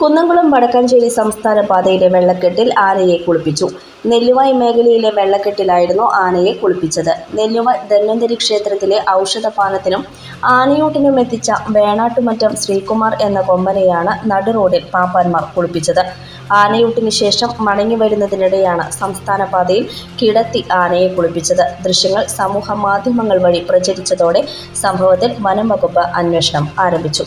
കുന്നംകുളം വടക്കാഞ്ചേരി സംസ്ഥാന പാതയിലെ വെള്ളക്കെട്ടിൽ ആനയെ കുളിപ്പിച്ചു. നെല്ലുവായ് മേഖലയിലെ വെള്ളക്കെട്ടിലായിരുന്നു ആനയെ കുളിപ്പിച്ചത്. നെല്ലുവായ് ധന്വന്തരി ക്ഷേത്രത്തിലെ ഔഷധപാനത്തിനും ആനയൂട്ടിനും എത്തിച്ച വേണാട്ടുമറ്റം ശ്രീകുമാർ എന്ന കൊമ്പനെയാണ് നടുറോഡിൽ പാപ്പാന്മാർ കുളിപ്പിച്ചത്. ആനയൂട്ടിന് ശേഷം മടങ്ങി വരുന്നതിനിടെയാണ് സംസ്ഥാന പാതയിൽ കിടത്തി ആനയെ കുളിപ്പിച്ചത്. ദൃശ്യങ്ങൾ സമൂഹ മാധ്യമങ്ങൾ വഴി പ്രചരിച്ചതോടെ സംഭവത്തിൽ വനം വകുപ്പ് അന്വേഷണം ആരംഭിച്ചു.